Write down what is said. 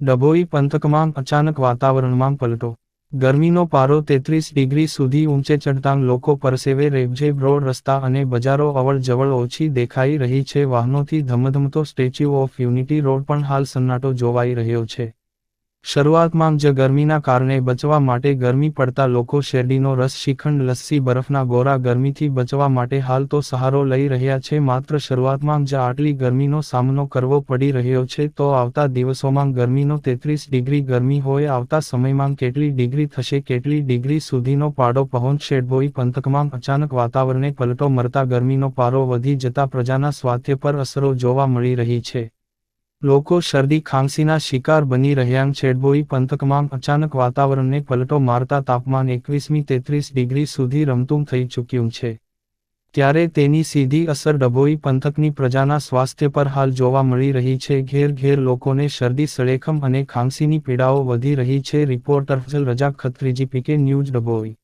ડભોઈ પંથકમાં અચાનક વાતાવરણમાં પલટો. ગરમીનો પારો તેત્રીસ ડિગ્રી સુધી ઊંચે ચડતાં લોકો પરસેવે રેબઝેબ રોડ રસ્તા અને બજારો અવળ જવળ ઓછી દેખાઈ રહી છે. વાહનોથી ધમધમતો સ્ટેચ્યુ ઓફ યુનિટી રોડ પણ હાલ સન્નાટો જોવાઈ રહ્યો છે. શરૂઆતમાં જ ગરમીના કારણે બચવા માટે ગરમી પડતા લોકો શેરડીનો રસ, શ્રીખંડ, લસ્સી, બરફના ગોરા ગરમીથી બચવા માટે હાલ તો સહારો લઈ રહ્યા છે. માત્ર શરૂઆતમાં જ આટલી ગરમીનો સામનો કરવો પડી રહ્યો છે તો આવતા દિવસોમાં ગરમીનો તેત્રીસ ડિગ્રી ગરમી હોય, આવતા સમયમાં કેટલી ડિગ્રી થશે, કેટલી ડિગ્રી સુધીનો પાડો પહોંચશે? ડભોઈ પંથકમાં અચાનક વાતાવરણે પલટો મળતા ગરમીનો પારો વધી જતા પ્રજાના સ્વાસ્થ્ય પર અસરો જોવા મળી રહી છે. લોકો શરદી ખાંસીના શિકાર બની રહ્યા છેડબોઈ પંથકમાં અચાનક વાતાવરણને પલટો મારતા તાપમાન એકવીસમી તેત્રીસ ડિગ્રી સુધી રમતું થઈ ચૂક્યું છે. ત્યારે તેની સીધી અસર ડભોઈ પંથકની પ્રજાના સ્વાસ્થ્ય પર હાલ જોવા મળી રહી છે. ઘેર ઘેર લોકોને શરદી, સળેખમ અને ખાંસીની પીડાઓ વધી રહી છે. રિપોર્ટર રજા ખત્રીજી, પીકે ન્યૂઝ ડભોઈ.